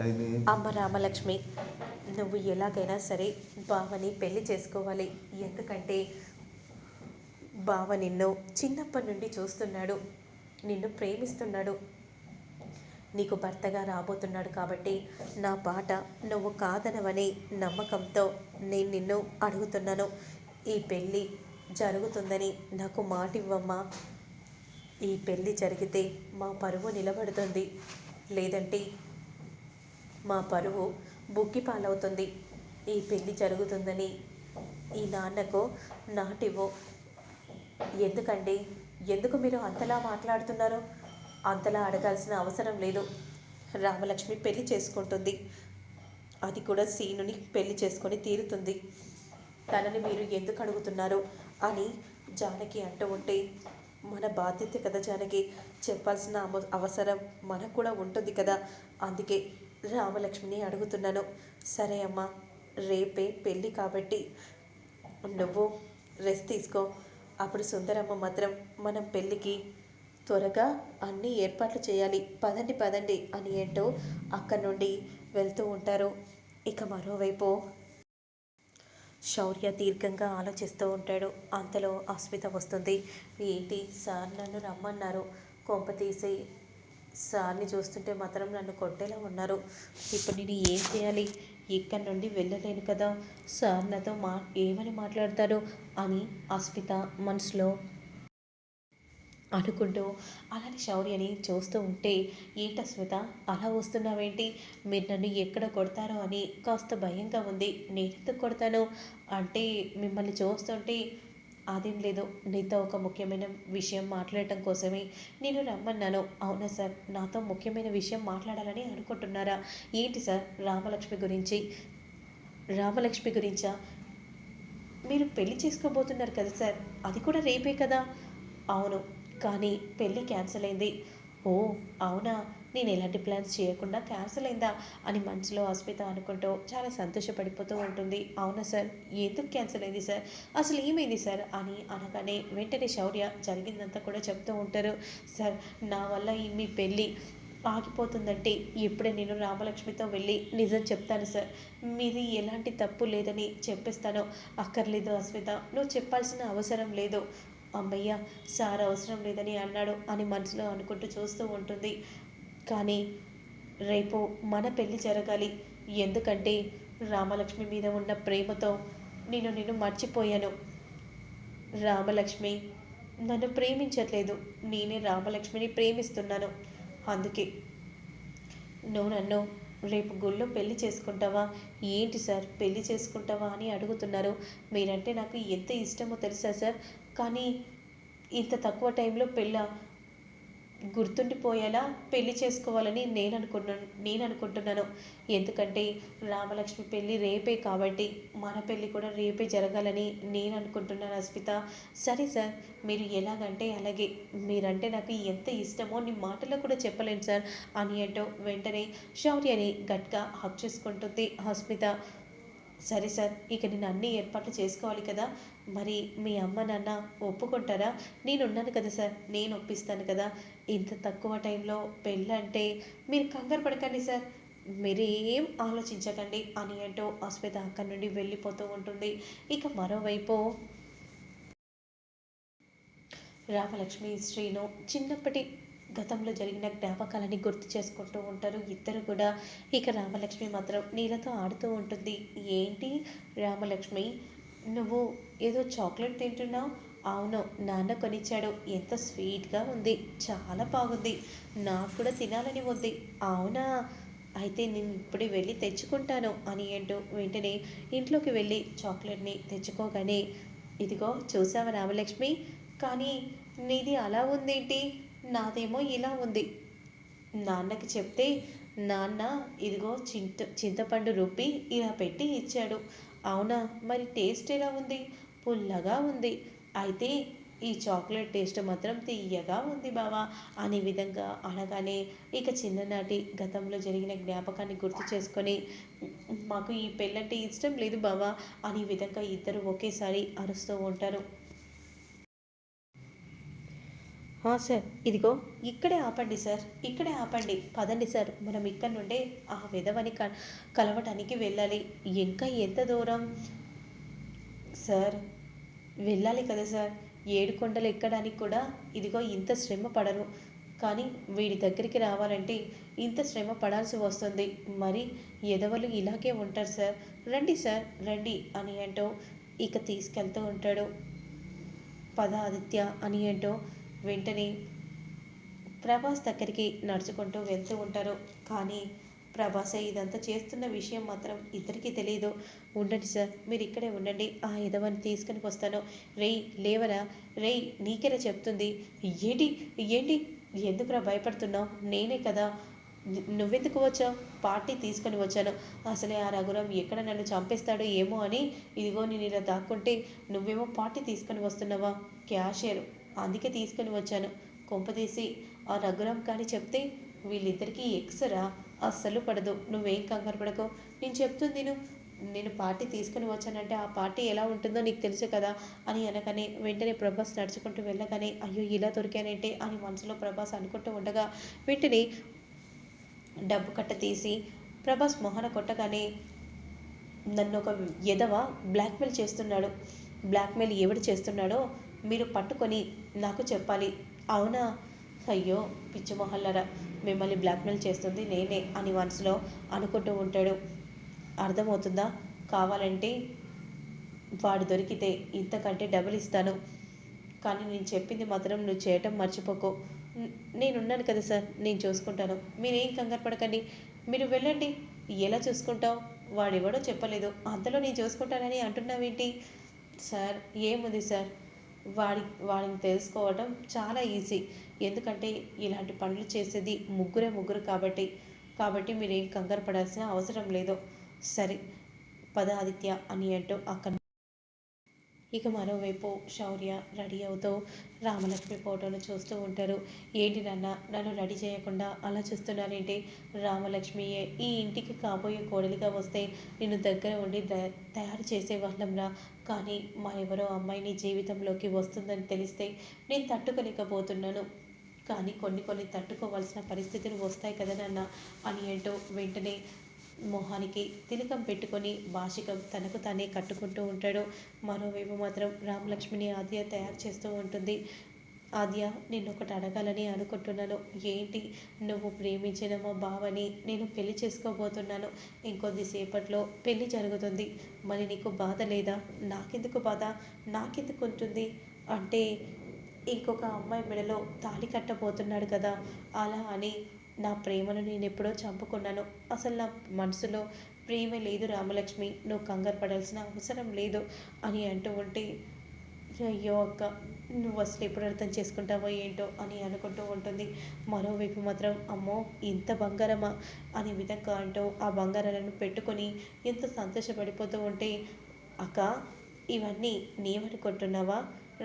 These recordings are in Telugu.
అమ్మ రామలక్ష్మి నువ్వు ఎలాగైనా సరే బావని పెళ్ళి చేసుకోవాలి. ఎందుకంటే బావ నిన్ను చిన్నప్పటి నుండి చూస్తున్నాడు నిన్ను ప్రేమిస్తున్నాడు. నీకు భర్తగా రాబోతున్నాడు కాబట్టి నా పాట నువ్వు కాదనవని నమ్మకంతో నేను నిన్ను అడుగుతున్నాను. ఈ పెళ్ళి జరుగుతుందని నాకు మాట ఇవ్వమ్మా ఈ పెళ్ళి జరిగితే మా పరువు నిలబడుతుంది. లేదంటే మా పరువు బుక్కి పాలవుతుంది. ఈ పెళ్ళి జరుగుతుందని ఈ నాన్నకు నాటివ్వు. ఎందుకండి? ఎందుకు మీరు అంతలా మాట్లాడుతున్నారు? అంతలా అడగాల్సిన అవసరం లేదు. రామలక్ష్మి పెళ్ళి చేసుకుంటుంది. అది కూడా సీనుని పెళ్ళి చేసుకొని తీరుతుంది. తనని మీరు ఎందుకు అడుగుతున్నారు అని జానకి అంటూ ఉంటే మన బాధ్యత కదా జానకి. చెప్పాల్సిన అవసరం మనకు కూడా ఉంటుంది కదా. అందుకే రామలక్ష్మిని అడుగుతున్నాను. సరే అమ్మా రేపే పెళ్ళి కాబట్టి నువ్వు రెస్ట్ తీసుకో. అప్పుడు సుందరమ్మ మాత్రం మనం పెళ్ళికి త్వరగా అన్ని ఏర్పాట్లు చేయాలి. పదండి పదండి అని ఏంటో అక్కడి నుండి వెళ్తూ ఉంటారు. ఇక మరోవైపు శౌర్య దీర్ఘంగా ఆలోచిస్తూ ఉంటాడు. అంతలో అస్మిత వస్తుంది. ఏంటి సార్ నన్ను రమ్మన్నారు. కొంప తీసి సార్ని చూస్తుంటే మాత్రం నన్ను కొట్టేలా ఉన్నారు. ఇప్పుడు నేను ఏం చేయాలి? ఇక్కడి నుండి వెళ్ళలేను కదా. సార్ నాతో మా ఏమని మాట్లాడతారు? అని అస్మిత మనసులో అనుకుంటూ అలానే శౌర్యని చూస్తూ ఉంటే ఏంటి అస్మిత? అలా వస్తున్నావేంటి? మీరు నన్ను ఎక్కడ కొడతారో అని కాస్త భయంగా ఉంది. నేనెందుకు కొడతాను? అంటే మిమ్మల్ని చూస్తుంటే అదేం లేదు. నీతో ఒక ముఖ్యమైన విషయం మాట్లాడటం కోసమే నేను రమ్మన్నాను. అవునా సార్? నాతో ముఖ్యమైన విషయం మాట్లాడాలని అనుకుంటున్నారా? ఏంటి సార్ రామలక్ష్మి గురించి? రామలక్ష్మి గురించా? మీరు పెళ్ళి చేసుకోబోతున్నారు కదా సార్. అది కూడా రేపే కదా? అవును. కానీ పెళ్ళి క్యాన్సిల్ అయింది. ఓ అవునా? నేను ఎలాంటి ప్లాన్స్ చేయకుండా క్యాన్సిల్ అయిందా అని మనసులో అస్మిత అనుకుంటూ చాలా సంతోషపడిపోతూ ఉంటుంది. అవునా సార్ ఎందుకు క్యాన్సిల్ అయింది సార్ అసలు ఏమైంది సార్ అని అనగానే వెంటనే శౌర్య జరిగిందంతా కూడా చెప్తూ ఉంటారు. సార్ నా వల్ల ఈ మీ పెళ్ళి ఆగిపోతుందంటే ఇప్పుడే నేను రామలక్ష్మితో వెళ్ళి నిజం చెప్తాను సార్ మీది ఎలాంటి తప్పు లేదని చెప్పేస్తాను. అక్కర్లేదు అస్మిత. నువ్వు చెప్పాల్సిన అవసరం లేదు. అమ్మయ్య సార్ అవసరం లేదని అన్నాడు అని మనసులో అనుకుంటూ చూస్తూ ఉంటుంది. కానీ రేపు మన పెళ్ళి జరగాలి. ఎందుకంటే రామలక్ష్మి మీద ఉన్న ప్రేమతో నేను నిన్ను మర్చిపోయాను. రామలక్ష్మి నన్ను ప్రేమించట్లేదు. నేనే రామలక్ష్మిని ప్రేమిస్తున్నాను. అందుకే నువ్వు నన్ను రేపు గుళ్ళో పెళ్ళి చేసుకుంటావా? ఏంటి సార్ పెళ్ళి చేసుకుంటావా అని అడుగుతున్నారు. మీరంటే నాకు ఎంత ఇష్టమో తెలుసా సార్? కానీ ఇంత తక్కువ టైంలో పెళ్ళ? గుర్తుండిపోయేలా పెళ్ళి చేసుకోవాలని నేను అనుకున్నాను నేను అనుకుంటున్నాను. ఎందుకంటే రామలక్ష్మి పెళ్ళి రేపే కాబట్టి మన పెళ్ళి కూడా రేపే జరగాలని నేను అనుకుంటున్నాను అస్మిత. సరే సార్ మీరు ఎలాగంటే అలాగే. మీరంటే నాకు ఎంత ఇష్టమో నీ మాటలో కూడా చెప్పలేను సార్. అని అంటూ వెంటనే శౌర్యని గట్గా హక్ చేసుకుంటుంది అస్మిత. సరే సార్ ఇక నేను అన్ని ఏర్పాట్లు చేసుకోవాలి కదా. మరి మీ అమ్మ నాన్న ఒప్పుకుంటారా? నేను ఉన్నాను కదా సార్ నేను ఒప్పిస్తాను కదా. ఇంత తక్కువ టైంలో పెళ్ళంటే మీరు కంగారు పడకండి సార్. మీరు ఏం ఆలోచించకండి అని అంటూ అస్మిత అక్కడి నుండి వెళ్ళిపోతూ ఉంటుంది. ఇక మరోవైపు రామలక్ష్మి శ్రీను చిన్నప్పటి గతంలో జరిగిన జ్ఞాపకాలని గుర్తు చేసుకుంటూ ఉంటారు. ఇద్దరు కూడా ఇక రామలక్ష్మి మాత్రం నీళ్ళతో ఆడుతూ ఉంటుంది. ఏంటి రామలక్ష్మి నువ్వు ఏదో చాక్లెట్ తింటున్నావు? అవును నాన్న కొనిచ్చాడు. ఎంత స్వీట్గా ఉంది. చాలా బాగుంది. నాకు కూడా తినాలని ఉంది. అవునా? అయితే నేను ఇప్పుడే వెళ్ళి తెచ్చుకుంటాను అని అంటూ వెంటనే ఇంట్లోకి వెళ్ళి చాక్లెట్ని తెచ్చుకోగానే ఇదిగో చూసావా రామలక్ష్మి? కానీ నీది అలా ఉందేంటి? నాదేమో ఇలా ఉంది. నాన్నకి చెప్తే నాన్న ఇదిగో చింత చింతపండు రుబ్బి ఇలా పెట్టి ఇచ్చాడు. అవునా? మరి టేస్ట్ ఎలా ఉంది? పుల్లగా ఉంది. అయితే ఈ చాక్లెట్ టేస్ట్ మాత్రం తీయగా ఉంది బావా అనే విధంగా అనగానే ఇక చిన్ననాటి గతంలో జరిగిన జ్ఞాపకాన్ని గుర్తు చేసుకొని మాకు ఈ పెళ్ళంటే ఇష్టం లేదు బావా అనే విధంగా ఇద్దరు ఒకేసారి అరుస్తూ ఉంటారు "ఆ, సార్. ఇదిగో ఇక్కడే ఆపండి సార్. ఇక్కడే ఆపండి. పదండి సార్. మనం ఇక్కడ నుండే ఆ విధవని క కలవటానికి వెళ్ళాలి. ఇంకా ఎంత దూరం? సార్ వెళ్ళాలి కదా సార్. ఏడు కొండలు ఎక్కడానికి కూడా ఇదిగో ఇంత శ్రమ పడరు. కానీ వీడి దగ్గరికి రావాలంటే ఇంత శ్రమ పడాల్సి వస్తుంది. మరి ఎదవలు ఇలాగే ఉంటారు సార్. రండి సార్. రండి అని అంటూ ఇక తీసుకెళ్తూ ఉంటాడు. పద ఆదిత్య అని ఏంటో వెంటనే ప్రభాస్ దగ్గరికి నడుచుకుంటూ వెళ్తూ ఉంటారు. కానీ ప్రభాసే ఇదంతా చేస్తున్న విషయం మాత్రం ఇద్దరికీ తెలియదు ఉండండి సార్ మీరు ఇక్కడే ఉండండి. ఆ ఎదవని తీసుకుని వస్తాను. రేయ్ లేవరా? రేయ్ నీకెలా చెప్తుంది? ఏంటి? ఏంటి? ఎందుకురా భయపడుతున్నావు? నేనే కదా. నువ్వెందుకు వచ్చావు? పార్టీ తీసుకొని వచ్చాను. అసలే ఆ రఘురాం ఎక్కడ నన్ను చంపేస్తాడో ఏమో అని ఇదిగో నేను ఇలా దాక్కుంటే నువ్వేమో పార్టీ తీసుకొని వస్తున్నావా? క్యాషియర్. అందుకే తీసుకుని వచ్చాను. కొంపదీసి ఆ రఘురామ్ కానీ చెప్తే వీళ్ళిద్దరికీ ఎక్సరా? అస్సలు పడదు. నువ్వేం కంగారు పడకు. నేను చెప్తుంది నేను నేను పార్టీ తీసుకొని వచ్చానంటే ఆ పార్టీ ఎలా ఉంటుందో నీకు తెలుసు కదా అని అనగానే వెంటనే ప్రభాస్ నడుచుకుంటూ వెళ్ళగానే అయ్యో ఇలా దొరికానంటే అని మనసులో ప్రభాస్ అనుకుంటూ ఉండగా వెంటనే డబ్బు కట్ట తీసి ప్రభాస్ మొహన కొట్టగానే నన్ను ఒక ఎదవ బ్లాక్మెయిల్ చేస్తున్నాడు. బ్లాక్మెయిల్ ఎవడు చేస్తున్నాడో మీరు పట్టుకొని నాకు చెప్పాలి. అవునా? అయ్యో పిచ్చి మొహల్లరా మిమ్మల్ని బ్లాక్మెయిల్ చేస్తుంది నేనే అని మనసులో అనుకుంటూ ఉంటాడు. అర్థమవుతుందా? కావాలంటే వాడు దొరికితే ఇంతకంటే డబుల్ ఇస్తాను. కానీ నేను చెప్పింది మాత్రం నువ్వు చేయటం మర్చిపోకు. నేనున్నాను కదా సార్ నేను చూసుకుంటాను. మీరేం కంగారు పడకండి. మీరు వెళ్ళండి. ఎలా చూసుకుంటావు? వాడెవడో చెప్పలేదు. అంతలో నేను చూసుకుంటానని అంటున్నావేంటి? సార్ ఏముంది సార్? వాడి వాడిని తెలుసుకోవడం చాలా ఈజీ. ఎందుకంటే ఇలాంటి పనులు చేసేది ముగ్గురే ముగ్గురు కాబట్టి కాబట్టి మీరేం కంగారు పడాల్సిన అవసరం లేదు. సరే పద ఆదిత్య అని అంటూ అక్కడ ఇక మరోవైపు శౌర్య రెడీ అవుతూ రామలక్ష్మి ఫోటోను చూస్తూ ఉంటారు. ఏంటి నాన్న నన్ను రెడీ చేయకుండా అలా చూస్తున్నారేంటి? రామలక్ష్మియే ఈ ఇంటికి కాబోయే కోడలిగా వస్తే నేను దగ్గర ఉండి తయారు చేసే వాళ్ళంరా కానీ మా ఎవరో అమ్మాయిని జీవితంలోకి వస్తుందని తెలిస్తే నేను తట్టుకోలేకపోతున్నాను. కానీ కొన్ని కొన్ని తట్టుకోవాల్సిన పరిస్థితులు వస్తాయి కదా నాన్న అని అంటూ వెంటనే మొహానికి తిలకం పెట్టుకొని భాషికం తనకు తానే కట్టుకుంటూ ఉంటాడు. మరోవైపు మాత్రం రామలక్ష్మిని ఆద్య తయారు చేస్తూ ఉంటుంది. ఆద్య నేను ఒకటి అడగాలని అనుకుంటున్నాను. ఏంటి? నువ్వు ప్రేమించిన మా బావని నేను పెళ్ళి చేసుకోబోతున్నాను. ఇంకొద్దిసేపట్లో పెళ్ళి జరుగుతుంది. మరి నీకు బాధ లేదా? నాకెందుకు బాధ? నాకెందుకు ఉంటుంది? అంటే ఇంకొక అమ్మాయి మెడలో తాళి కట్టబోతున్నాడు కదా. అలా అని నా ప్రేమను నేను ఎప్పుడో చంపుకున్నాను. అసలు నా మనసులో ప్రేమ లేదు రామలక్ష్మి. నువ్వు కంగారు పడాల్సిన అవసరం లేదు అని అంటూ ఉంటే అయ్యో అక్క నువ్వు అసలు ఎప్పుడు అర్థం చేసుకుంటావో ఏంటో అని అనుకుంటూ ఉంటుంది. మరోవైపు మాత్రం అమ్మో ఇంత బంగారమా అనే విధంగా అంటూ ఆ బంగారాలను పెట్టుకొని ఎంత సంతోషపడిపోతూ ఉంటే అక్క ఇవన్నీ నీవనుకుంటున్నావా?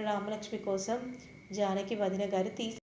రామలక్ష్మి కోసం జానకి వదిన గారు తీసి